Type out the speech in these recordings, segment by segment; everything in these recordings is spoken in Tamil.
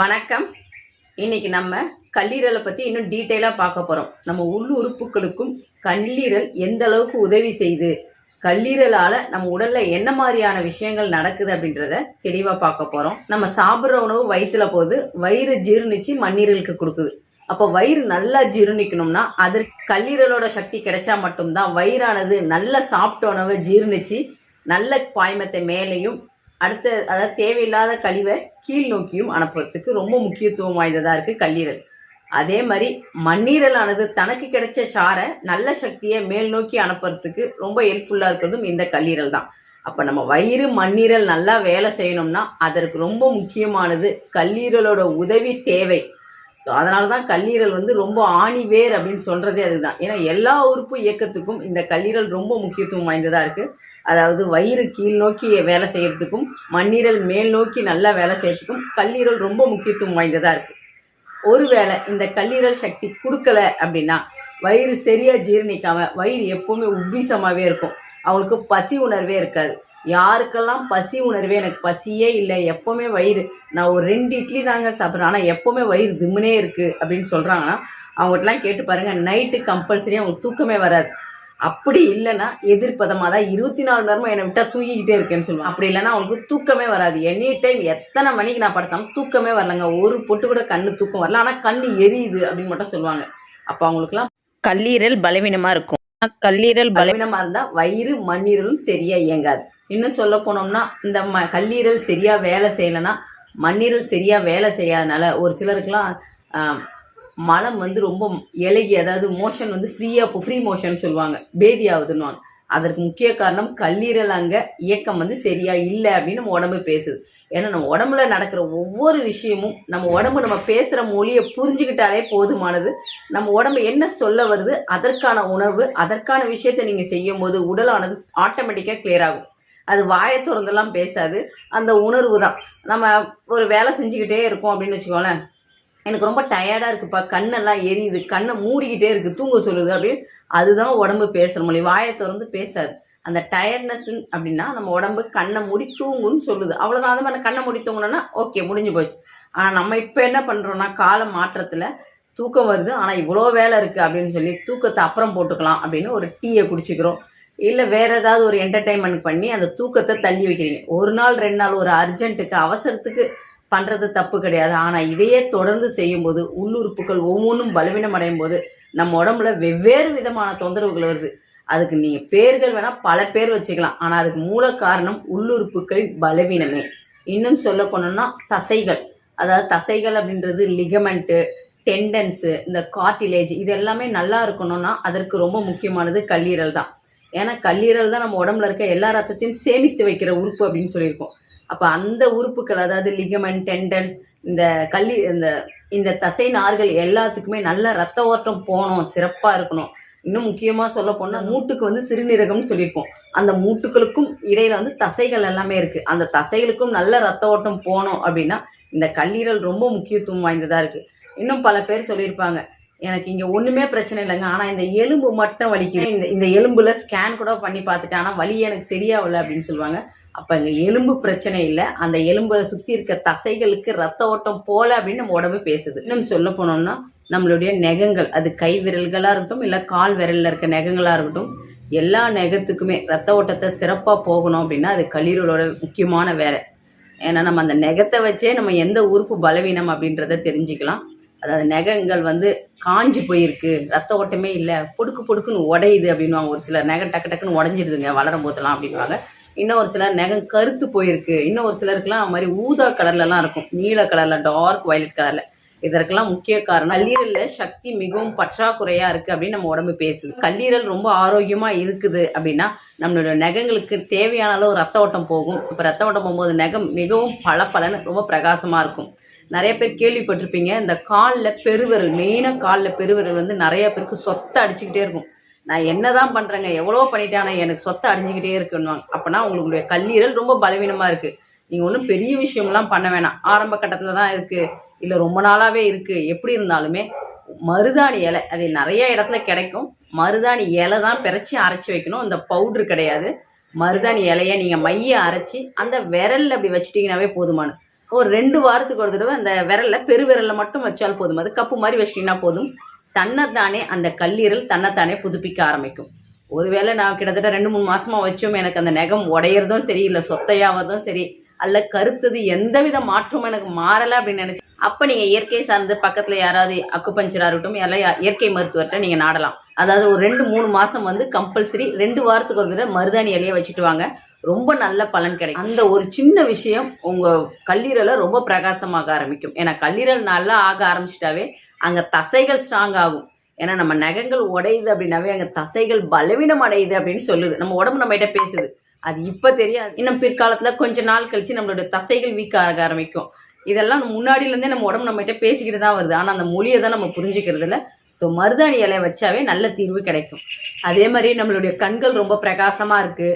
வணக்கம். இன்னைக்கு நம்ம கல்லீரலை பற்றி இன்னும் டீட்டெயிலாக பார்க்க போகிறோம் நம்ம உள் உறுப்புகளுக்கும் கல்லீரல் எந்த அளவுக்கு உதவி செய்யுது? கல்லீரலால் நம்ம உடலில் என்ன மாதிரியான விஷயங்கள் நடக்குது அப்படின்றத தெளிவாக பார்க்க போகிறோம் நம்ம சாப்பிட்ற உணவு வயிற்றுல போகுது. வயிறு ஜீர்ணிச்சு மண்ணீரலுக்கு கொடுக்குது. அப்போ வயிறு நல்லா ஜீர்ணிக்கணும்னா அதற்கு கல்லீரலோட சக்தி கிடைச்சா மட்டும்தான் வயிறானது நல்ல சாப்பிட்ட உணவை ஜீர்ணிச்சு நல்ல பாய்மத்தை மேலேயும் அடுத்த அதாவது தேவையில்லாத கழிவை கீழ் நோக்கியும் அனுப்புறதுக்கு ரொம்ப முக்கியத்துவம் வாய்ந்ததாக இருக்குது கல்லீரல். அதே மாதிரி மண்ணீரலானது தனக்கு கிடைச்ச சாரை நல்ல சக்தியை மேல் நோக்கி அனுப்புறதுக்கு ரொம்ப ஹெல்ப்ஃபுல்லாக இருக்கிறதும் இந்த கல்லீரல் தான். அப்போ நம்ம வயிறு மண்ணீரல் நல்லா வேலை செய்யணும்னா அதற்கு ரொம்ப முக்கியமானது கல்லீரலோட உதவி தேவை. ஸோ அதனால தான் கல்லீரல் வந்து ரொம்ப ஆணிவேர் அப்படின்னு சொல்கிறதே அதுதான். ஏன்னா எல்லா உறுப்பு இயக்கத்துக்கும் இந்த கல்லீரல் ரொம்ப முக்கியத்துவம் வாய்ந்ததாக இருக்குது அதாவது வயிறு கீழ் நோக்கி வேலை செய்கிறதுக்கும் மண்ணீரல் மேல் நோக்கி நல்லா வேலை செய்கிறதுக்கும் கல்லீரல் ரொம்ப முக்கியத்துவம் வாய்ந்ததாக இருக்குது ஒருவேளை இந்த கல்லீரல் சக்தி கொடுக்கல அப்படின்னா வயிறு சரியாக ஜீரணிக்காமல் வயிறு எப்போவுமே உப்பிசமாகவே இருக்கும். அவங்களுக்கு பசி உணர்வே இருக்காது. யாருக்கெல்லாம் பசி உணர்வே? எனக்கு பசியே இல்லை. எப்போவுமே வயிறு நான் ஒரு ரெண்டு இட்லி தாங்க சாப்பிட்றேன். ஆனால் எப்போவுமே வயிறு திம்முனே இருக்குது அப்படின்னு சொல்கிறாங்கன்னா அவங்ககிட்டலாம் கேட்டு பாருங்கள் நைட்டு கம்பல்சரி அவங்களுக்கு தூக்கமே வராது. அப்படி இல்லைன்னா எதிர்ப்பதமாக தான் இருபத்தி நாலு நேரமும் என்னை விட்டால் தூங்கிக்கிட்டே இருக்கேன்னு சொல்லுவாங்க. அப்படி இல்லைன்னா அவங்களுக்கு தூக்கமே வராது. எனி டைம் எத்தனை மணிக்கு நான் படுத்தாலும் தூக்கமே வரலங்க. ஒரு பொட்டு கூட கண்ணு தூக்கம் வரல. ஆனால் கண்ணு எரியுது அப்படின்னு மட்டும் சொல்லுவாங்க. அப்போ அவங்களுக்குலாம் கல்லீரல் பலவீனமாக இருக்கும். கல்லீரல் பலவீனமாக இருந்தால் வயிறு மண்ணீரலும் சரியாக இயங்காது. இன்னும் சொல்ல போனோம்னா இந்த ம கல்லீரல் சரியாக வேலை செய்யலைன்னா மண்ணீரல் சரியாக வேலை செய்யாதனால ஒரு சிலருக்குலாம் மலம் வந்து ரொம்ப இலகி அதாவது மோஷன் வந்து ஃப்ரீயாக ஃப்ரீ மோஷன் சொல்லுவாங்க. பேதி ஆகுதுன்னு அதற்கு முக்கிய காரணம் கல்லீரல் அங்கே இயக்கம் வந்து சரியா இல்லை அப்படின்னு நம்ம உடம்பு பேசுது. ஏன்னா நம்ம உடம்புல நடக்கிற ஒவ்வொரு விஷயமும் நம்ம உடம்பு நம்ம பேசுகிற மொழியை புரிஞ்சுக்கிட்டாலே போதுமானது. நம்ம உடம்பு என்ன சொல்ல வருது அதற்கான உணவு அதற்கான விஷயத்தை நீங்கள் செய்யும் போது உடலானது ஆட்டோமேட்டிக்காக கிளியர் ஆகும். அது வாயை திறந்தெல்லாம் பேசாது. அந்த உணர்வு தான். நம்ம ஒரு வேலை செஞ்சுக்கிட்டே இருக்கோம் அப்படின்னு வச்சுக்கோங்களேன். எனக்கு ரொம்ப டயர்டாக இருக்குப்பா. கண்ணெல்லாம் எரியுது. கண்ணை மூடிக்கிட்டே இருக்குது தூங்க சொல்லுது. அப்படின்னு அதுதான் உடம்பு பேசுகிற மொழி. வாயை திறந்து பேசாது. அந்த டயர்ட்னஸ் அப்படின்னா நம்ம உடம்பு கண்ணை மூடி தூங்குன்னு சொல்லுது. அவ்வளோதான் அது மாதிரி கண்ணை மூடி தூங்கணும்னா ஓகே முடிஞ்சு போச்சு. ஆனால் நம்ம இப்போ என்ன பண்ணுறோன்னா கால மாற்றத்தில் தூக்கம் வருது. ஆனால் இவ்வளோ வேலை இருக்குது அப்படின்னு சொல்லி தூக்கத்தை அப்புறம் போட்டுக்கலாம் அப்படின்னு ஒரு டீயை குடிச்சிக்கிறோம். இல்லை வேறு ஏதாவது ஒரு என்டர்டைன்மெண்ட் பண்ணி அந்த தூக்கத்தை தள்ளி வைக்கிறீங்க. ஒரு நாள் ரெண்டு நாள் ஒரு அர்ஜென்ட்டுக்கு அவசரத்துக்கு பண்ணுறது தப்பு கிடையாது. ஆனால் இதையே தொடர்ந்து செய்யும்போது உள்ளுறுப்புகள் ஒவ்வொன்றும் பலவீனம் அடையும் போது நம்ம உடம்புல வெவ்வேறு விதமான தொந்தரவுகள் வருது. அதுக்கு நீங்கள் பேர்கள் வேணால் பல பேர் வச்சுக்கலாம். ஆனால் அதுக்கு மூல காரணம் உள்ளுறுப்புகளின் பலவீனமே. இன்னும் சொல்ல போனோம்னா தசைகள். அதாவது தசைகள் அப்படின்றது லிகமெண்ட்டு டெண்டன்ஸு இந்த கார்டிலேஜ் இது எல்லாமே நல்லா இருக்கணும்னா அதற்கு ரொம்ப முக்கியமானது கல்லீரல் தான். ஏன்னா கல்லீரல் தான் நம்ம உடம்புல இருக்க எல்லா ரத்தத்தையும் சேமித்து வைக்கிற உறுப்பு அப்படின்னு சொல்லியிருக்கோம். அப்போ அந்த உறுப்புகள் அதாவது லிகமெண்ட் டெண்டன்ஸ் இந்த கல்லி இந்த இந்த தசை நார்கள் எல்லாத்துக்குமே நல்ல ரத்த ஓட்டம் போகணும் சிறப்பாக இருக்கணும். இன்னும் முக்கியமாக சொல்ல போனால் மூட்டுக்கு வந்து சிறுநீரகம்னு சொல்லியிருப்போம். அந்த மூட்டுகளுக்கும் இடையில வந்து தசைகள் எல்லாமே இருக்குது அந்த தசைகளுக்கும் நல்ல ரத்த ஓட்டம் போகணும் அப்படின்னா இந்த கல்லீரல் ரொம்ப முக்கியத்துவம் வாய்ந்ததாக இருக்குது இன்னும் பல பேர் சொல்லியிருப்பாங்க எனக்கு இங்கே ஒன்றுமே பிரச்சனை இல்லைங்க. ஆனால் இந்த எலும்பு மட்டும் வலிக்குது. இந்த இந்த எலும்புல ஸ்கேன் கூட பண்ணி பார்த்துட்டேன். ஆனால் வலி எனக்கு சரியாகல அப்படின்னு சொல்லுவாங்க. அப்போ இங்கே எலும்பு பிரச்சனை இல்லை. அந்த எலும்பை சுற்றி இருக்க தசைகளுக்கு ரத்த ஓட்டம் போல அப்படின்னு நம்ம உடம்பு பேசுது. இன்னும் சொல்ல போனோம்னா நம்மளுடைய நெகங்கள் அது கை விரல்களாக இருக்கட்டும் இல்லை கால் விரலில் இருக்க நெகங்களாக இருக்கட்டும் எல்லா நெகத்துக்குமே ரத்த ஓட்டத்தை சிறப்பாக போகணும் அப்படின்னா அது கல்லீரலோட முக்கியமான வேலை. ஏன்னா நம்ம அந்த நெகத்தை வச்சே நம்ம எந்த உறுப்பு பலவீனம் அப்படின்றத தெரிஞ்சுக்கலாம். அதாவது நெகங்கள் வந்து காஞ்சி போயிருக்கு ரத்த ஓட்டமே இல்லை பொடுக்கு பொடுக்குன்னு உடையுது அப்படின்வாங்க ஒரு சில நெகம் டக்கு டக்குன்னு உடஞ்சிருதுங்க வளரும் போதெல்லாம் அப்படின்வாங்க இன்னும் ஒரு சிலர் நெகம் கருத்து போயிருக்கு. இன்னும் ஒரு சிலருக்குலாம் அது மாதிரி ஊதா கலர்லலாம் இருக்கும். நீல கலரில் டார்க் வயலட் கலரில். இதற்கெல்லாம் முக்கிய காரணம் கல்லீரலில் சக்தி மிகவும் பற்றாக்குறையாக இருக்குது அப்படின்னு நம்ம உடம்பு பேசுது. கல்லீரல் ரொம்ப ஆரோக்கியமாக இருக்குது அப்படின்னா நம்மளோட நகங்களுக்கு தேவையான அளவு ரத்த ஓட்டம் போகும். இப்போ ரத்த ஓட்டம் போகும்போது நகம் மிகவும் பளபளன்னு ரொம்ப பிரகாசமாக இருக்கும். நிறைய பேர் கேள்விப்பட்டிருப்பீங்க இந்த காலில் பெருவிரல் மெயினாக காலில் பெருவிரல் வந்து நிறைய பேருக்கு சொத்தை அடிச்சுக்கிட்டே இருக்கும். நான் என்னதான் பண்றேங்க எவ்வளோ பண்ணிட்டேன் ஆனால் எனக்கு சொத்தை அடைஞ்சிக்கிட்டே இருக்குன்னு. அப்போனா உங்களுடைய கல்லீரல் ரொம்ப பலவீனமாக இருக்குது நீங்கள் ஒன்றும் பெரிய விஷயம்லாம் பண்ண வேணாம். ஆரம்ப கட்டத்தில் தான் இருக்குது இல்லை ரொம்ப நாளாகவே இருக்குது எப்படி இருந்தாலுமே மருதாணி இலை அது நிறைய இடத்துல கிடைக்கும். மருதாணி இலை தான் பிறச்சி அரைச்சி வைக்கணும். இந்த பவுட்ரு கிடையாது. மருதாணி இலையை நீங்கள் மைய அரைச்சி அந்த விரலில் அப்படி வச்சிட்டிங்கனாவே போதுமானது ஒரு ரெண்டு வாரத்துக்கு ஒரு தடவை அந்த விரல்ல பெரு விரல்ல மட்டும் வச்சால் போதும். அது கப்பு மாதிரி வச்சிட்டீங்கன்னா போதும். தன்னைத்தானே அந்த கல்லீரல் தன்னைத்தானே புதுப்பிக்க ஆரம்பிக்கும். ஒருவேளை நான் கிட்டத்தட்ட ரெண்டு மூணு மாசமா வச்சும் எனக்கு அந்த நெகம் உடையறதும் சரி இல்லை சொத்தையாவதும் சரி அல்ல கருத்தது எந்தவித மாற்றமும் எனக்கு மாறல அப்படின்னு நினைச்சு அப்ப நீங்க இயற்கை சார்ந்து பக்கத்துல யாராவது அக்குபஞ்சரா இருக்கட்டும் எல்லாம் இயற்கை மருத்துவர்கிட்ட நீங்க நாடலாம். அதாவது ஒரு ரெண்டு மூணு மாசம் வந்து கம்பல்சரி ரெண்டு வாரத்துக்கு ஒரு தடவை மருதாணி இலையை வச்சுட்டு வாங்க. ரொம்ப நல்ல பலன் கிடைக்கும். அந்த ஒரு சின்ன விஷயம் உங்க கல்லீரலை ரொம்ப பிரகாசமாக ஆரம்பிக்கும். ஏன்னா கல்லீரல் நல்லா ஆக ஆரம்பிச்சிட்டாவே அங்க தசைகள் ஸ்ட்ராங் ஆகும். ஏன்னா நம்ம நகங்கள் உடையுது அப்படின்னாவே அங்க தசைகள் பலவீனம் அடையுது அப்படின்னு சொல்லுது. நம்ம உடம்பு நம்ம கிட்ட பேசுது. அது இப்ப தெரியாது. இன்னும் பிற்காலத்துல கொஞ்ச நாள் கழிச்சு நம்மளோட தசைகள் வீக் ஆக ஆரம்பிக்கும். இதெல்லாம் முன்னாடில இருந்தே நம்ம உடம்பு நம்ம கிட்ட பேசிக்கிட்டு தான் வருது. ஆனா அந்த மொழியை தான் நம்ம புரிஞ்சுக்கிறது இல்ல. ஸோ மருதாணி இலையை வச்சாவே நல்ல தீர்வு கிடைக்கும். அதே மாதிரி நம்மளுடைய கண்கள் ரொம்ப பிரகாசமா இருக்கு.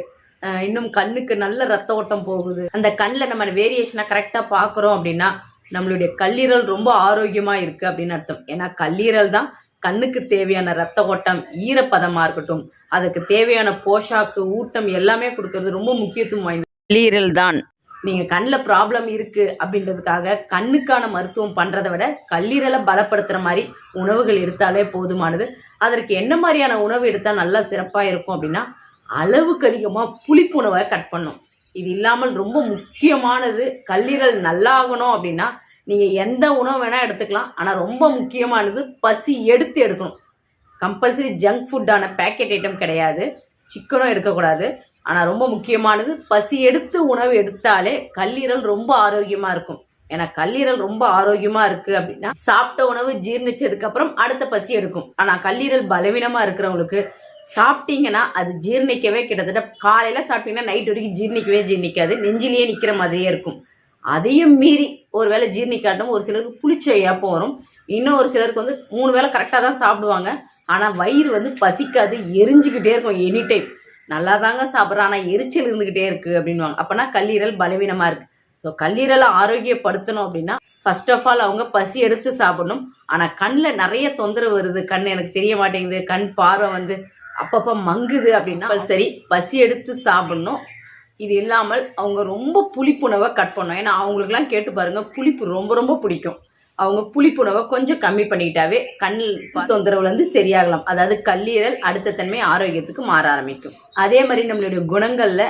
இன்னும் கண்ணுக்கு நல்ல ரத்த ஓட்டம் போகுது. அந்த கண்ணில் நம்ம வேரியேஷனை கரெக்டாக பார்க்குறோம் அப்படின்னா நம்மளுடைய கல்லீரல் ரொம்ப ஆரோக்கியமா இருக்கு அப்படின்னு அர்த்தம். ஏன்னா கல்லீரல் தான் கண்ணுக்கு தேவையான ரத்த ஓட்டம் ஈரப்பதமா இருக்கட்டும் அதுக்கு தேவையான போஷாக்கு ஊட்டம் எல்லாமே கொடுக்கறது ரொம்ப முக்கியத்துவம் வாய்ந்தது கல்லீரல் தான். நீங்க கண்ணில் ப்ராப்ளம் இருக்கு அப்படின்றதுக்காக கண்ணுக்கான மருத்துவம் பண்றதை விட கல்லீரலை பலப்படுத்துற மாதிரி உணவுகள் எடுத்தாலே போதுமானது. அதற்கு என்ன மாதிரியான உணவு எடுத்தால் நல்லா சிறப்பாக இருக்கும் அப்படின்னா அளவுக்கு அதிகமாக புளிப்பு உணவை கட் பண்ணும். இது இல்லாமல் ரொம்ப முக்கியமானது கல்லீரல் நல்லாகணும் அப்படின்னா நீங்கள் எந்த உணவு வேணால் எடுத்துக்கலாம். ஆனால் ரொம்ப முக்கியமானது பசி எடுத்து எடுக்கணும். கம்பல்சரி ஜங்க் ஃபுட்டான பேக்கெட் ஐட்டம் கிடையாது. சிக்கனும் எடுக்கக்கூடாது. ஆனால் ரொம்ப முக்கியமானது பசி எடுத்து உணவு எடுத்தாலே கல்லீரல் ரொம்ப ஆரோக்கியமாக இருக்கும். ஏன்னா கல்லீரல் ரொம்ப ஆரோக்கியமாக இருக்குது அப்படின்னா சாப்பிட்ட உணவு ஜீர்ணிச்சதுக்கு அப்புறம் அடுத்த பசி எடுக்கும். ஆனால் கல்லீரல் பலவீனமாக இருக்கிறவங்களுக்கு சாப்பிட்டீங்கன்னா அது ஜீரணிக்கவே கிட்டத்தட்ட காலையில் சாப்பிட்டீங்கன்னா நைட் வரைக்கும் ஜீரணிக்கவே ஜீர்ணிக்காது. நெஞ்சிலேயே நிற்கிற மாதிரியே இருக்கும். அதையும் மீறி ஒரு வேளை ஜீரணிக்காட்டும் ஒரு சிலருக்கு புளிச்ச ஏப்பம் வரும். இன்னும் ஒரு சிலருக்கு வந்து மூணு வேளை கரெக்டாக தான் சாப்பிடுவாங்க. ஆனால் வயிறு வந்து பசிக்காது எரிஞ்சுக்கிட்டே இருக்கும் எனி டைம் நல்லா தாங்க சாப்பிட்றோம் ஆனால் எரிச்சல் இருந்துக்கிட்டே இருக்குது அப்படின்வாங்க அப்போனா கல்லீரல் பலவீனமாக இருக்குது ஸோ கல்லீரலை ஆரோக்கியப்படுத்தணும் அப்படின்னா ஃபர்ஸ்ட் ஆஃப் ஆல் அவங்க பசி எடுத்து சாப்பிடணும். ஆனால் கண்ணில் நிறைய தொந்தரவு வருது. கண் எனக்கு தெரிய மாட்டேங்குது. கண் பார்வை வந்து அப்பப்போ மங்குது அப்படின்னா சரி பசி எடுத்து சாப்பிடணும். இது இல்லாமல் அவங்க ரொம்ப புளிப்புணவை கட் பண்ணோம் ஏன்னா அவங்களுக்குலாம் கேட்டு பாருங்கள் புளிப்பு ரொம்ப ரொம்ப பிடிக்கும். அவங்க புளிப்புணவை கொஞ்சம் கம்மி பண்ணிக்கிட்டாவே கண் தொந்தரவுலேருந்து சரியாகலாம். அதாவது கல்லீரல் அடுத்த தன்மை ஆரோக்கியத்துக்கு மாற ஆரம்பிக்கும். அதே மாதிரி நம்மளுடைய குணங்களில்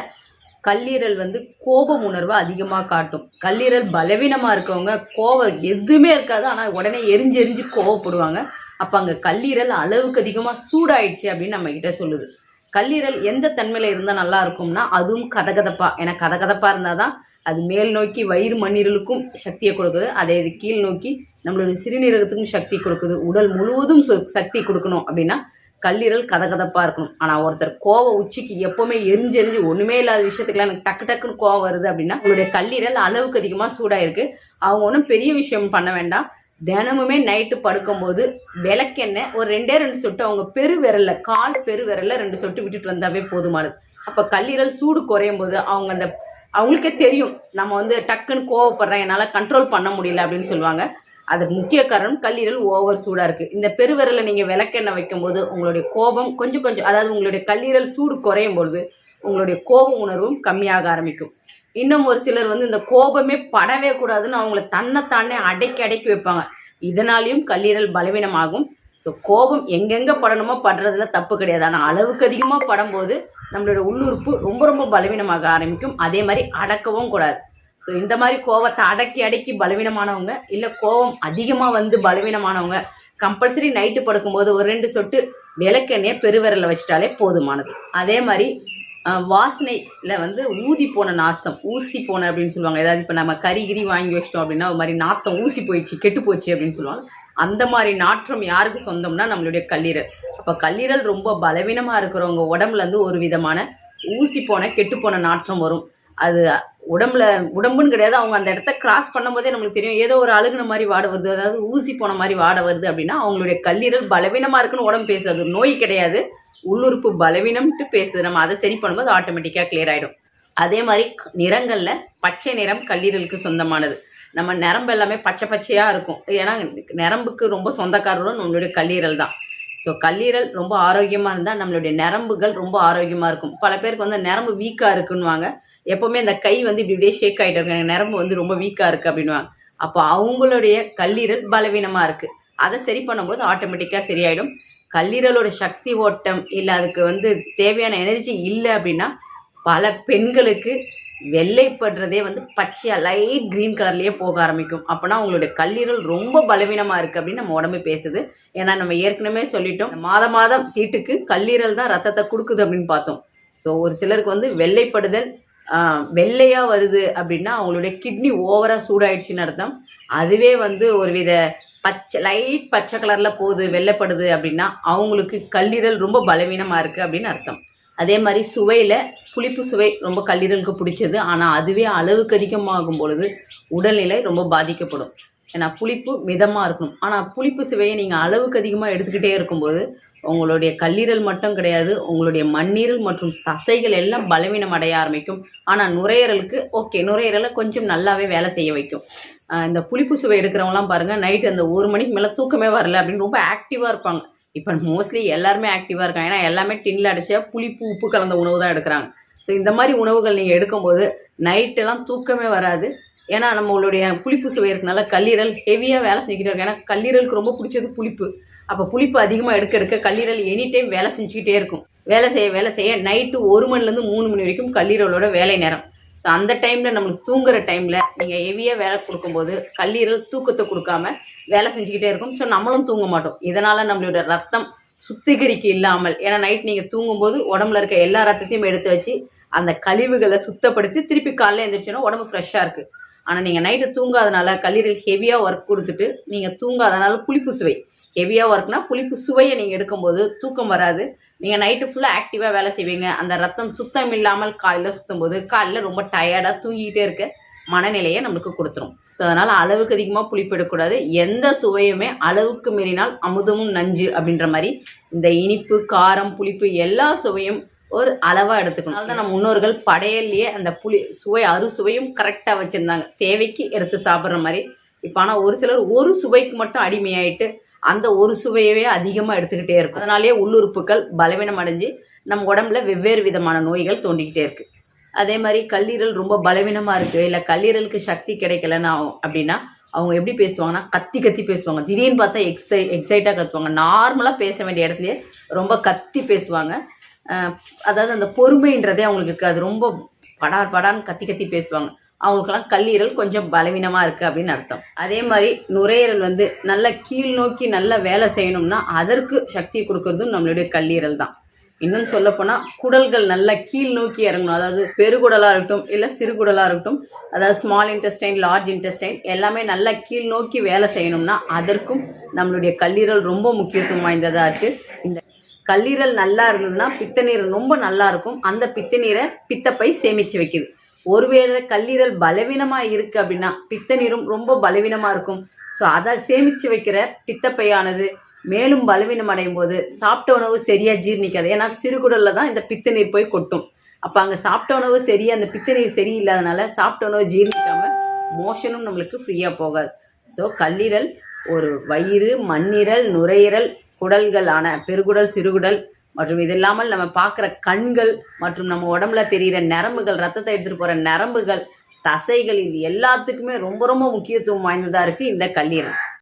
கல்லீரல் வந்து கோபம் உணர்வை அதிகமாக காட்டும். கல்லீரல் பலவீனமாக இருக்கவங்க கோபம் எதுவுமே இருக்காது. ஆனால் உடனே எரிஞ்சு எரிஞ்சு கோவப்படுவாங்க. அப்போ அங்கே கல்லீரல் அளவுக்கு அதிகமாக சூடாயிடுச்சு அப்படின்னு நம்ம கிட்ட சொல்லுது. கல்லீரல் எந்த தன்மையில் இருந்தால் நல்லா இருக்கும்னா அதுவும் கதகதப்பாக ஏன்னா கதகதப்பாக இருந்தால் தான் அது மேல் நோக்கி வயிறு மண்ணீரலுக்கும் சக்தியை கொடுக்குது. அதே இது கீழ் நோக்கி நம்மளுடைய சிறுநீரகத்துக்கும் சக்தி கொடுக்குது. உடல் முழுவதும் சக்தி கொடுக்கணும் அப்படின்னா கல்லீரல் கதகதப்பாக இருக்கணும். ஆனால் ஒருத்தர் கோவ உச்சிக்கு எப்போவுமே எரிஞ்சு எரிஞ்சு ஒன்றுமே இல்லாத விஷயத்துக்குலாம் எனக்கு டக்கு டக்குன்னு கோவம் வருது அப்படின்னா உங்களுடைய கல்லீரல் அளவுக்கு அதிகமாக சூடாயிருக்கு. அவங்க ஒன்றும் பெரிய விஷயம் பண்ண வேண்டாம். தினமுமே நைட்டு படுக்கும்போது விளக்கெண்ணெய் ஒரு ரெண்டே ரெண்டு சொட்டு அவங்க பெரு விரலில் கால் பெரு விரலில் ரெண்டு சொட்டு விட்டுட்டு வந்தாவே போதுமானது. அப்போ கல்லீரல் சூடு குறையும் போது அவங்க அந்த அவங்களுக்கே தெரியும் நம்ம வந்து டக்குன்னு கோவப்படுறேன் என்னால் கண்ட்ரோல் பண்ண முடியல அப்படின்னு சொல்லுவாங்க. அதுக்கு முக்கிய காரணம் கல்லீரல் ஓவர் சூடாக இருக்குது இந்த பெருவிரலை நீங்கள் விளக்கெண்ணெய் வைக்கும்போது உங்களுடைய கோபம் கொஞ்சம் கொஞ்சம் அதாவது உங்களுடைய கல்லீரல் சூடு குறையும் பொழுது உங்களுடைய கோப உணர்வும் கம்மியாக ஆரம்பிக்கும். இன்னும் ஒரு சிலர் வந்து இந்த கோபமே படவே கூடாதுன்னு அவங்கள தன்னைத்தானே அடக்கி அடக்கி வைப்பாங்க. இதனாலையும் கல்லீரல் பலவீனமாகும். ஸோ கோபம் எங்கெங்கே படணுமோ படுறதுல தப்பு கிடையாது. ஆனால் அளவுக்கு அதிகமாக படும்போது நம்மளோட உள்ளுறுப்பு ரொம்ப ரொம்ப பலவீனமாக ஆரம்பிக்கும். அதே மாதிரி அடக்கவும் கூடாது. ஸோ இந்த மாதிரி கோவத்தை அடக்கி அடக்கி பலவீனமானவங்க இல்லை கோவம் அதிகமாக வந்து பலவீனமானவங்க கம்பல்சரி நைட்டு படுக்கும்போது ஒரு ரெண்டு சொட்டு விளக்கெண்ணெயை பெருவிரலில் வச்சிட்டாலே போதுமானது. அதே மாதிரி வாசனையில் வந்து ஊதி போன நாசம் ஊசி போன அப்படின்னு சொல்லுவாங்க. ஏதாவது இப்போ நம்ம கறி கிரி வாங்கி வச்சிட்டோம் அப்படின்னா ஒரு மாதிரி நாத்தம் ஊசி போயிடுச்சு கெட்டு போச்சு அப்படின்னு சொல்லுவாங்க. அந்த மாதிரி நாற்றம் யாருக்கு சொந்தம்னா நம்மளுடைய கல்லீரல். அப்போ கல்லீரல் ரொம்ப பலவீனமாக இருக்கிறவங்க உடம்புலேருந்து ஒரு விதமான ஊசி போன கெட்டு போன நாற்றம் வரும். அது உடம்புல உடம்புன்னு கிடையாது. அவங்க அந்த இடத்த கிராஸ் பண்ணும்போதே நம்மளுக்கு தெரியும். ஏதோ ஒரு அழுகுன மாதிரி வாட வருது. அதாவது ஊசி போன மாதிரி வாட வருது அப்படின்னா அவங்களுடைய கல்லீரல் பலவீனமாக இருக்குன்னு உடம்பு பேசுறது நோய் கிடையாது. உள்ளுறுப்பு பலவீனம்ட்டு பேசுது. நம்ம அதை சரி பண்ணும்போது ஆட்டோமேட்டிக்காக கிளியர் ஆகிடும் அதே மாதிரி நிறங்களில் பச்சை நிறம் கல்லீரலுக்கு சொந்தமானது. நம்ம நரம்பு எல்லாமே பச்சை பச்சையாக இருக்கும். ஏன்னா நரம்புக்கு ரொம்ப சொந்தக்காரரும் நம்மளுடைய கல்லீரல் தான். ஸோ கல்லீரல் ரொம்ப ஆரோக்கியமாக இருந்தால் நம்மளுடைய நரம்புகள் ரொம்ப ஆரோக்கியமாக இருக்கும். பல பேருக்கு வந்து நரம்பு வீக்காக இருக்குன்னுவாங்க. எப்போவுமே அந்த கை வந்து இப்படி இப்படியே ஷேக் ஆகிட்டு இருக்கு நரம்பு வந்து ரொம்ப வீக்காக இருக்குது அப்படின்வாங்க அப்போ அவங்களுடைய கல்லீரல் பலவீனமாக இருக்குது அதை சரி பண்ணும்போது ஆட்டோமேட்டிக்காக சரியாயிடும். கல்லீரலோட சக்தி ஓட்டம் இல்லை அதுக்கு வந்து தேவையான எனர்ஜி இல்லை அப்படின்னா பல பெண்களுக்கு வெள்ளைப்படுறதே வந்து பச்சையாக லைட் க்ரீன் கலர்லேயே போக ஆரம்பிக்கும். அப்போனா உங்களுடைய கல்லீரல் ரொம்ப பலவீனமாக இருக்குது அப்படின்னு நம்ம உடம்பு பேசுது. ஏன்னா நம்ம ஏற்கனவே சொல்லிட்டோம் மாத மாதம் தீட்டுக்கு கல்லீரல் தான் ரத்தத்தை கொடுக்குது அப்படின்னு பார்த்தோம். ஸோ ஒரு சிலருக்கு வந்து வெள்ளைப்படுதல் வெள்ளையாக வருது அப்படின்னா அவங்களுடைய கிட்னி ஓவராக சூடாயிடுச்சுன்னு அர்த்தம். அதுவே வந்து ஒரு வித பச்சை லைட் பச்சை கலரில் போகுது வெள்ளைப்படுது அப்படின்னா அவங்களுக்கு கல்லீரல் ரொம்ப பலவீனமாக இருக்குது அப்படின்னு அர்த்தம். அதே மாதிரி சுவையில் புளிப்பு சுவை ரொம்ப கல்லீரலுக்கு பிடிச்சது. ஆனால் அதுவே அளவுக்கு அதிகமாகும் பொழுது உடல்நிலை ரொம்ப பாதிக்கப்படும். ஏன்னா புளிப்பு மிதமாக இருக்கணும். ஆனால் புளிப்பு சுவையை நீங்கள் அளவுக்கு அதிகமாக எடுத்துக்கிட்டே இருக்கும்போது உங்களுடைய கல்லீரல் மட்டும் கிடையாது உங்களுடைய மண்ணீரல் மற்றும் தசைகள் எல்லாம் பலவீனம் அடைய ஆரம்பிக்கும். ஆனால் நுரையீரலுக்கு ஓகே நுரையீரலை கொஞ்சம் நல்லாவே வேலை செய்ய வைக்கும். இந்த புளிப்பு சுவை எடுக்கிறவங்களாம் பாருங்கள் நைட்டு அந்த ஒரு மணிக்கு மேலே தூக்கமே வரல அப்படின்னு ரொம்ப ஆக்டிவாக இருப்பாங்க. இப்போ மோஸ்ட்லி எல்லாருமே ஆக்டிவாக இருக்காங்க. ஏன்னா எல்லாமே டின்ல அடித்த புளிப்பு உப்பு கலந்த உணவு தான் எடுக்கிறாங்க. ஸோ இந்த மாதிரி உணவுகள் நீங்கள் எடுக்கும்போது நைட்டெல்லாம் தூக்கமே வராது. ஏன்னா நம்மளுடைய புளிப்பு சுவை இருக்கனால கல்லீரல் ஹெவியாக வேலை செஞ்சுக்கிட்டு இருக்கும். ஏன்னா கல்லீரலுக்கு ரொம்ப பிடிச்சது புளிப்பு. அப்போ புளிப்பு அதிகமாக எடுக்க எடுக்க கல்லீரல் எனி டைம் வேலை செஞ்சுக்கிட்டே இருக்கும். வேலை செய்ய வேலை செய்ய நைட்டு ஒரு மணிலேருந்து மூணு மணி வரைக்கும் கல்லீரலோட வேலை நேரம். ஸோ அந்த டைமில் நம்மளுக்கு தூங்குற டைமில் நீங்கள் ஹெவியாக வேலை கொடுக்கும்போது கல்லீரல் தூக்கத்தை கொடுக்காம வேலை செஞ்சுக்கிட்டே இருக்கும். ஸோ நம்மளும் தூங்க மாட்டோம். இதனால் நம்மளோட ரத்தம் சுத்திகரிக்க இல்லாமல் ஏன்னா நைட் நீங்கள் தூங்கும்போது உடம்புல இருக்க எல்லா ரத்தத்தையும் எடுத்து வச்சு அந்த கழிவுகளை சுத்தப்படுத்தி திருப்பி காலையில் எழுந்திரிச்சோன்னா உடம்பு ஃப்ரெஷ்ஷாக இருக்குது ஆனால் நீங்கள் நைட்டு தூங்காதனால கல்லீரல் ஹெவியாக ஒர்க் கொடுத்துட்டு நீங்கள் தூங்காதனால புளிப்பு சுவை. ஹெவியாக ஒர்க்னா புளிப்பு சுவையை நீங்கள் எடுக்கும்போது தூக்கம் வராது. நீங்கள் நைட்டு ஃபுல்லாக ஆக்டிவாக வேலை செய்வீங்க. அந்த ரத்தம் சுத்தம் இல்லாமல் காலையில் சுத்தும் போது காலையில் ரொம்ப டயர்டாக தூங்கிக்கிட்டே இருக்க மனநிலையை நம்மளுக்கு கொடுத்துரும். ஸோ அதனால் அளவுக்கு அதிகமாக புளிப்பு எடுக்கக்கூடாது. எந்த சுவையுமே அளவுக்கு மீறினால் அமுதமும் நஞ்சு அப்படின்ற மாதிரி இந்த இனிப்பு காரம் புளிப்பு எல்லா சுவையும் ஒரு அளவாக எடுத்துக்கணும். அதனால தான் நம்ம முன்னோர்கள் படையல்லையே அந்த புளி சுவை அறுசுவையும் கரெக்டாக வச்சுருந்தாங்க. தேவைக்கு எடுத்து சாப்பிட்ற மாதிரி. இப்போ ஆனால் ஒரு சிலர் ஒரு சுவைக்கு மட்டும் அடிமையாயிட்டு அந்த ஒரு சுவையவே அதிகமாக எடுத்துக்கிட்டே இருக்கும். அதனாலேயே உள்ளுறுப்புகள் பலவீனம் அடைஞ்சு நம்ம உடம்புல வெவ்வேறு விதமான நோய்கள் தோண்டிக்கிட்டே இருக்கு. அதே மாதிரி கல்லீரல் ரொம்ப பலவீனமாக இருக்குது இல்லை கல்லீரலுக்கு சக்தி கிடைக்கலன்னா அப்படின்னா அவங்க எப்படி பேசுவாங்கன்னா கத்தி கத்தி பேசுவாங்க. திடீர்னு பார்த்தா எக்ஸை எக்ஸைட்டாக கத்துவாங்க. நார்மலாக பேச வேண்டிய இடத்துலயே ரொம்ப கத்தி பேசுவாங்க. அதாவது அந்த பொறுமைன்றதே அவங்களுக்கு இருக்காது. ரொம்ப படார் படான்னு கத்தி கத்தி பேசுவாங்க. அவங்களுக்கெல்லாம் கல்லீரல் கொஞ்சம் பலவீனமாக இருக்குது அப்படின்னு அர்த்தம். அதே மாதிரி நுரையீரல் வந்து நல்ல கீழ் நோக்கி நல்லா வேலை செய்யணும்னா அதற்கு சக்தி கொடுக்கறதும் நம்மளுடைய கல்லீரல் தான். இன்னும் சொல்லப்போனால் குடல்கள் நல்லா கீழ் நோக்கி இறங்கணும். அதாவது பெருகுடலாக இருக்கட்டும் இல்லை சிறுகுடலாக இருக்கட்டும் அதாவது ஸ்மால் இன்டெஸ்டைன் லார்ஜ் இன்டெஸ்டைன் எல்லாமே நல்லா கீழ் நோக்கி வேலை செய்யணும்னா அதற்கும் நம்மளுடைய கல்லீரல் ரொம்ப முக்கியத்துவம் வாய்ந்ததாக இருக்குது இந்த கல்லீரல் நல்லா இருந்ததுன்னா பித்தநீர் ரொம்ப நல்லா இருக்கும். அந்த பித்தநீரை பித்தப்பை சேமித்து வைக்குது. ஒருவேளை கல்லீரல் பலவீனமாக இருக்குது அப்படின்னா பித்தநீரும் ரொம்ப பலவீனமாக இருக்கும். ஸோ அதை சேமித்து வைக்கிற பித்தப்பையானது மேலும் பலவீனம் அடையும் போது சாப்பிட்ட உணவு சரியாக ஜீர்ணிக்காது. ஏன்னா சிறுகுடலில் தான் இந்த பித்தநீர் போய் கொட்டும். அப்போ அங்கே சாப்பிட்ட உணவு சரியாக அந்த பித்தநீர் சரியில்லாதனால சாப்பிட்ட உணவு ஜீர்ணிக்காம மோஷனும் நம்மளுக்கு ஃப்ரீயாக போகாது. ஸோ கல்லீரல் ஒரு வயிறு மண்ணீரல் நுரையீரல் குடல்களான பெருகுடல் சிறுகுடல் மற்றும் இது இல்லாமல் நம்ம பார்க்குற கண்கள் மற்றும் நம்ம உடம்புல தெரிகிற நரம்புகள் ரத்தத்தை எடுத்துகிட்டு போகிற நரம்புகள் தசைகள் இது எல்லாத்துக்குமே ரொம்ப ரொம்ப முக்கியத்துவம் வாய்ந்ததாக இருக்குது இந்த கல்லீரல்.